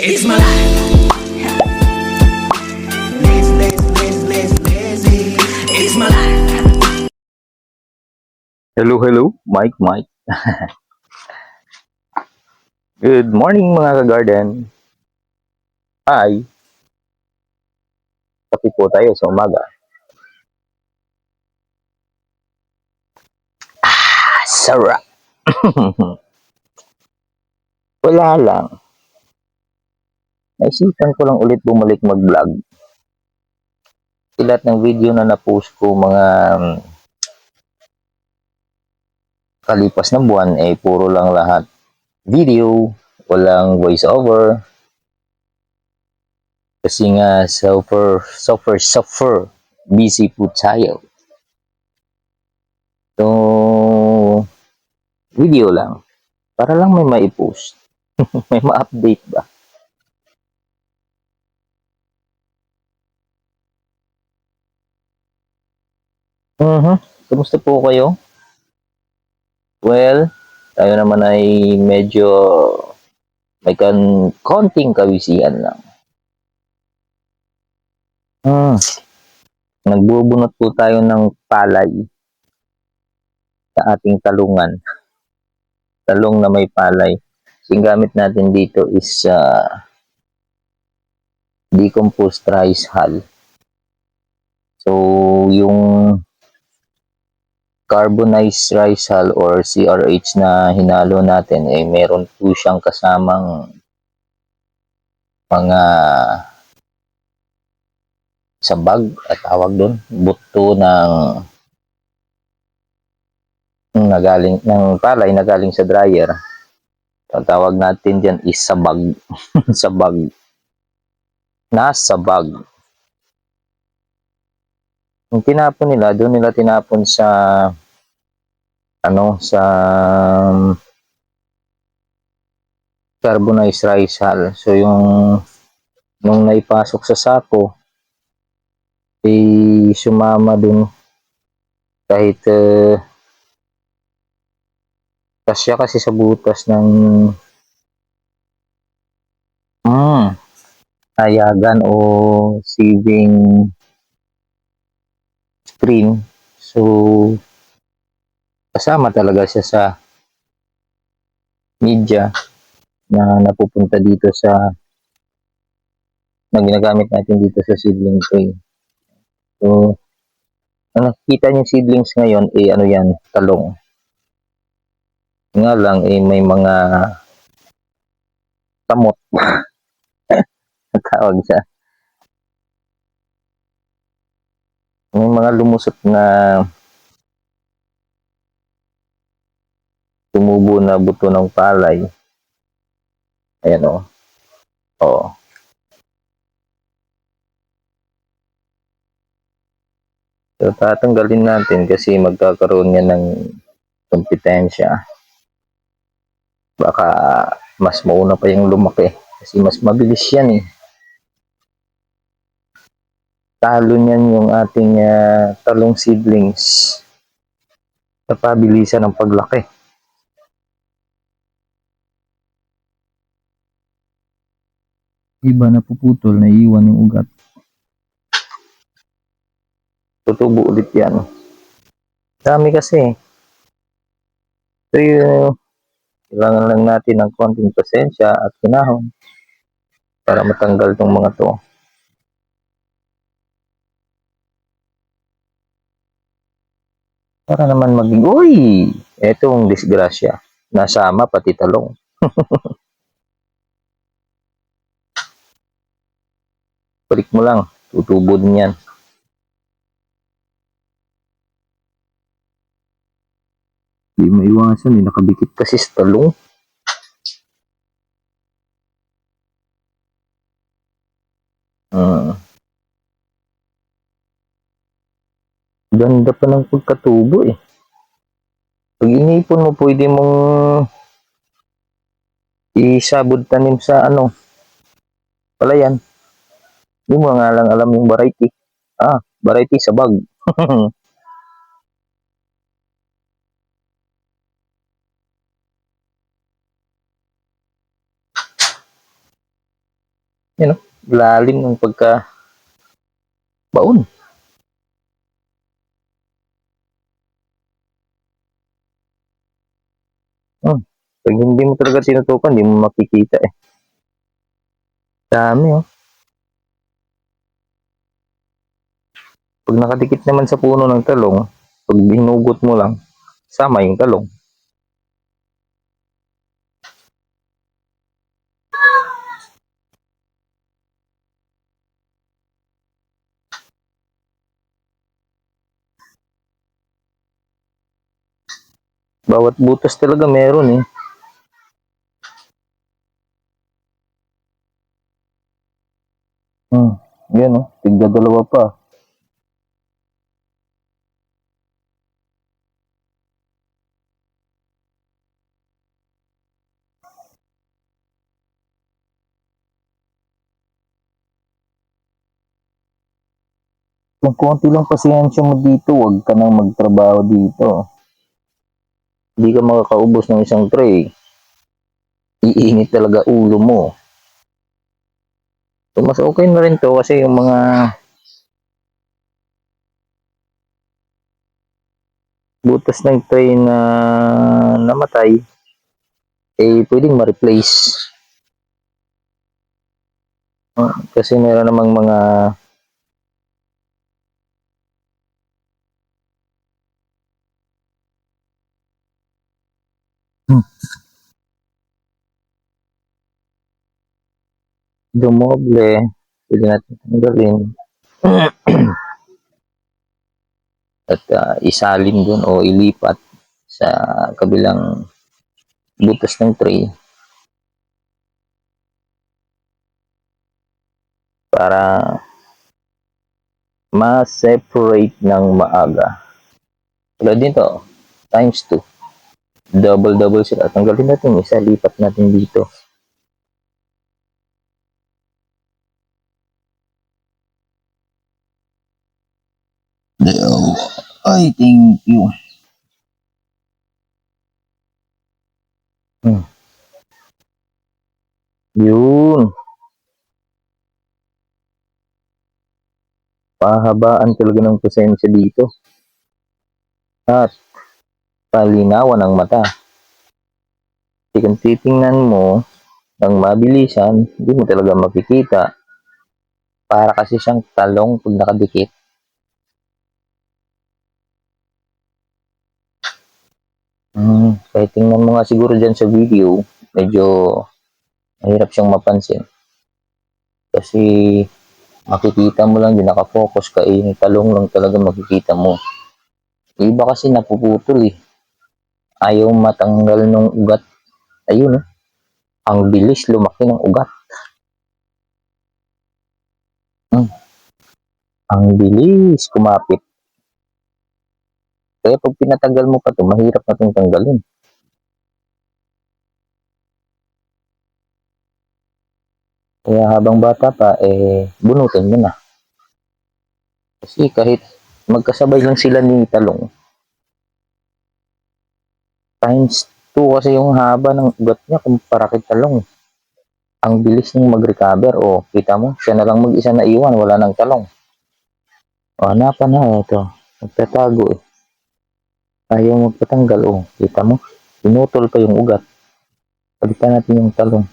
It's my life. Lazy, lazy, lazy, lazy, lazy. It's my life. Hello, hello. Mike, Mike. Good morning mga ka-garden. Hi. Kapi po tayo sa umaga. Ah, sarap. Wala lang. Naisipan ko lang ulit bumalik mag-vlog. Lahat ng video na na-post ko mga um, kalipas ng buwan ay puro lang lahat video, walang voice over. Kasi nga suffer, suffer, suffer, busy po tayo. So, video lang. Para lang may maipost. may ma-update ba? Mhm. Kumusta po kayo? Well, tayo naman ay medyo may kan konting kawisian lang. Hmm. Nagbubunot po tayo ng palay sa ating talungan. Talong na may palay. Yung gamit natin dito is uh, decomposed rice hull. So, yung carbonized rice hull or CRH na hinalo natin eh meron po siyang kasamang mga sabag at tawag doon buto ng ng nagaling ng palay na galing sa dryer. Ang tawag natin diyan is sabag. Sabag. Nasabag yung tinapon nila, doon nila tinapon sa ano, sa um, carbonized rice hull. So yung nung naipasok sa sako, eh, sumama dun kahit uh, kasya kasi sa butas ng mm, ayagan o sieving screen. So, kasama talaga siya sa media na napupunta dito sa na ginagamit natin dito sa seedling tray. So, ang nakikita niyo seedlings ngayon, eh ano yan, talong. Nga lang, eh may mga kamot. Tawag siya. May mga lumusot na tumubo na buto ng palay. Ayan o. Oo. So, tatanggalin natin kasi magkakaroon yan ng kompetensya. Baka mas mauna pa yung lumaki. Kasi mas mabilis yan eh talo niyan yung ating uh, talong seedlings sa pabilisan ng paglaki. Iba na puputol, naiiwan yung ugat. Tutubo ulit yan. Dami kasi. So yun, kailangan lang natin ng konting pasensya at kinahon para matanggal tong mga to. Para naman maging, uy, etong disgrasya. Nasama pati talong. Balik mo lang, tutubo din yan. Hindi maiwasan, eh, nakabikit kasi sa talong. Ah. Ganda pa ng pagkatubo eh. Pag inipon mo, pwede mong isabod tanim sa ano, palayan. Hindi mo nga lang alam yung variety. Ah, variety sa bag. Yun know, lalim ng pagka baon. Pag hindi mo talaga tinutukan, hindi mo makikita eh. Dami oh. Pag nakadikit naman sa puno ng talong, pag hinugot mo lang, sama yung talong. Bawat butas talaga meron eh. Hmm, yan oh, tigda dalawa pa. Kung konti lang pasensya mo dito, huwag ka nang magtrabaho dito. Hindi ka makakaubos ng isang tray. Iinit talaga ulo mo. So, mas okay na rin to kasi yung mga butas ng tray na namatay eh pwedeng ma-replace. Ah, kasi meron namang mga dumoble, pwede natin tanggalin. At ah, isalin dun o ilipat sa kabilang butas ng tray para ma-separate ng maaga. Tulad dito, times 2. Double-double sila. Tanggalin natin isa, lipat natin dito. Ay, thank you. Hmm. Yun. Pahabaan talaga ng pasensya dito. At palinawan ng mata. Kasi kung titingnan mo ng mabilisan, hindi mo talaga makikita. Para kasi siyang talong pag nakadikit. Hmm, kahit tingnan mo nga siguro dyan sa video, medyo mahirap siyang mapansin. Kasi makikita mo lang, di nakafocus ka, eh, talong lang talaga makikita mo. Iba kasi napuputol eh. Ayaw matanggal ng ugat. Ayun oh. Ang bilis lumaki ng ugat. Hmm. Ang bilis kumapit. Kaya pag pinatagal mo pa to, mahirap na itong tanggalin. Kaya habang bata pa, eh, bunutin mo na. Kasi kahit magkasabay lang sila ni talong, times 2 kasi yung haba ng ugat niya kumpara kay talong. Ang bilis niyang mag-recover. O, kita mo, siya na lang mag-isa na iwan, wala nang talong. O, hanapan na, ito. Nagtatago eh. Ayaw magpatanggal, o, kita mo. Pinutol pa yung ugat. Palitan natin yung talong.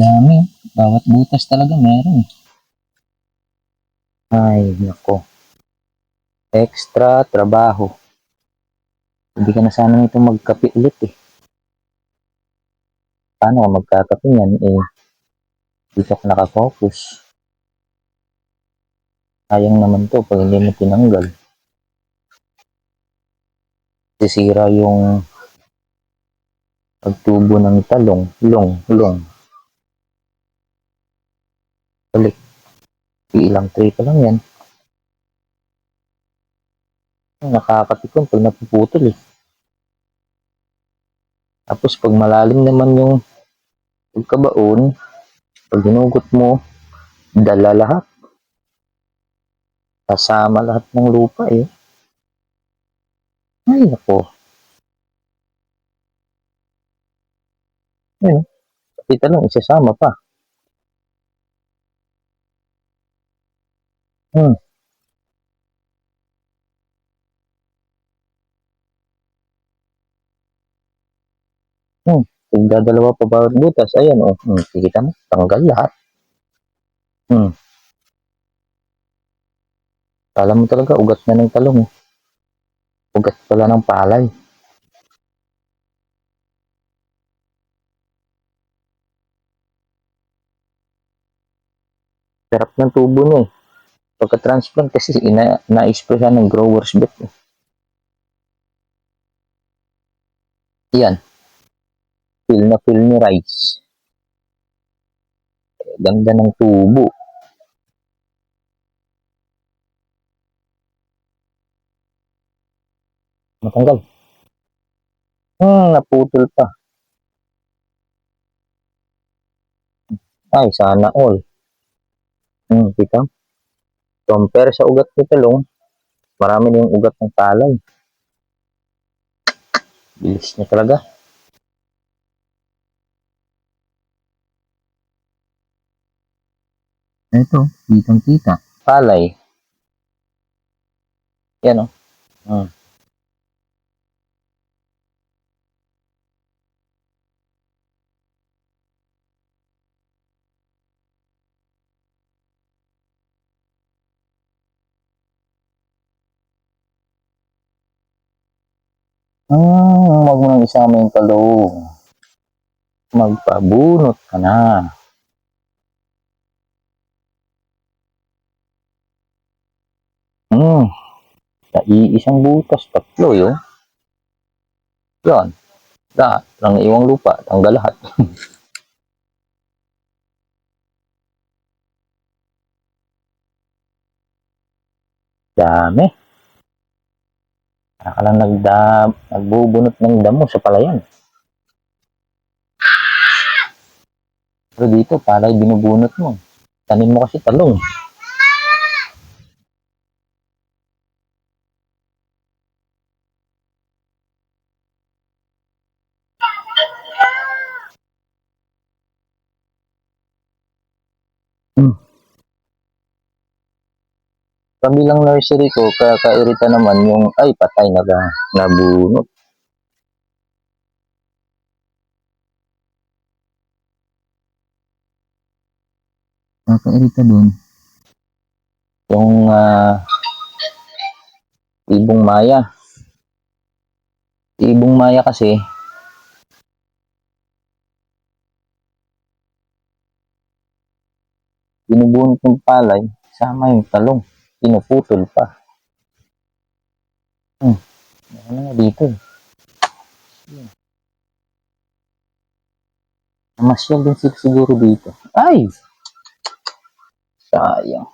Dami. Bawat butas talaga meron. Ay, nako. Extra trabaho. Hindi ka na sana nito magkape ulit eh. Paano ka magkakape yan eh? Dito ka nakafocus. Sayang naman to pag hindi mo tinanggal. Sisira yung pagtubo ng talong. Long, long. Balik. Ilang tray pa lang yan. Nakakatikon pag napuputol eh. Tapos pag malalim naman yung pagkabaon, pag hinugot mo, Dala lahat. Kasama lahat ng lupa eh. Ay, nako. Ayun. Kita lang, isasama pa. Hmm. Hmm. Tigdadalawa pa bawat butas. Ayan, oh. Hmm. Kita mo, tanggal lahat. Hmm. Kala mo talaga, ugat na ng talong. eh. Ugat pala ng palay. Sarap ng tubo niya eh. Pagka-transplant kasi ina siya ng grower's bet. Eh. Yan. Feel na feel ni rice. Ganda ng tubo. Matanggal. Hmm, naputol pa. Ay, sana all. Hmm, kita? Compare sa ugat ni talong, marami na yung ugat ng palay. Bilis niya talaga. Ito, kitang kita. Palay. Yan o. Hmm. Hmm, wag mo nang isama yung talong. Magpabunot ka na. Hmm. Sa iisang butas, tatlo yun. Yan. Lahat. Lang iwang lupa. Tanggal lahat. Dami. Para ka lang nagda, nagbubunot ng damo sa palayan. Pero dito, palay binubunot mo. Tanim mo kasi talong. Kabilang nursery ko, kakairita naman yung, ay, patay na ba, nabunot. Kakairita dun. Yung, ah, ibong maya. Ibong maya kasi, binubunot ng palay, sama yung talong, pinuputol pa. Hmm, ano nga dito eh. Yun. Namasyal din siguro dito. Ay! Sayang.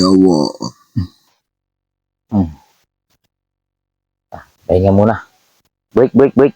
Jawa. Pahinga muna. Break, break, break.